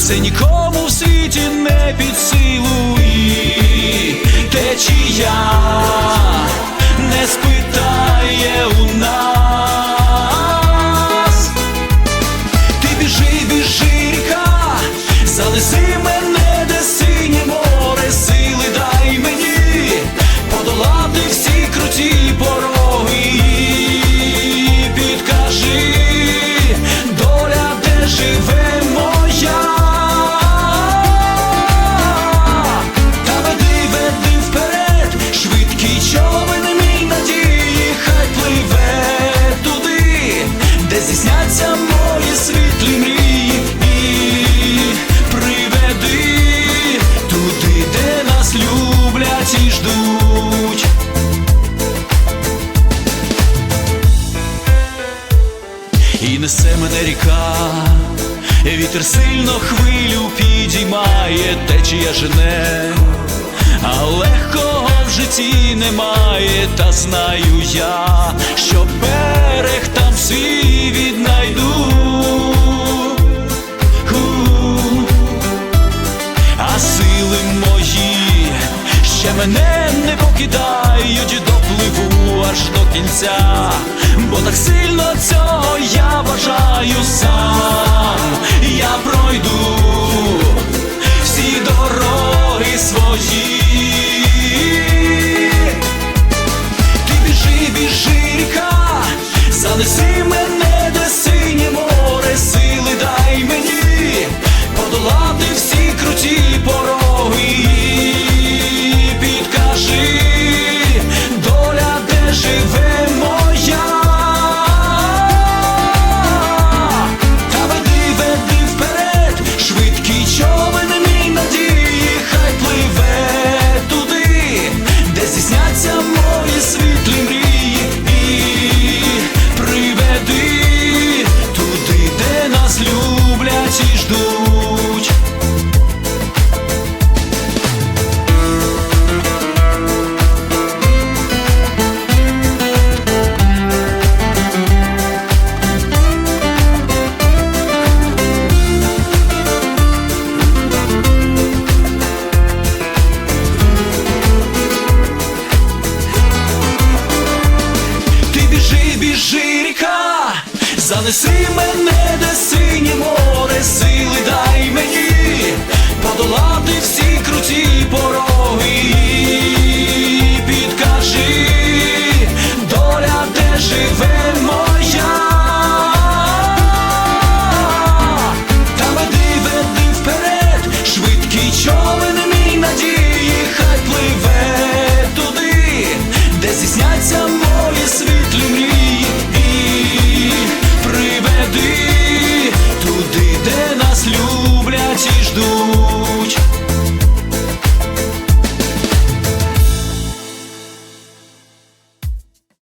Це нікому в світі не під силу і течія несе мене ріка, вітер сильно хвилю підіймає, течія жене, а легкого в житті немає, та знаю я, що берег там свій віднайду. А сили мої ще мене не покидають, допливу аж до кінця, бо так сильно цього свої. Нас люблять і ждуть. Біжи, біжи, ріка, занеси мене,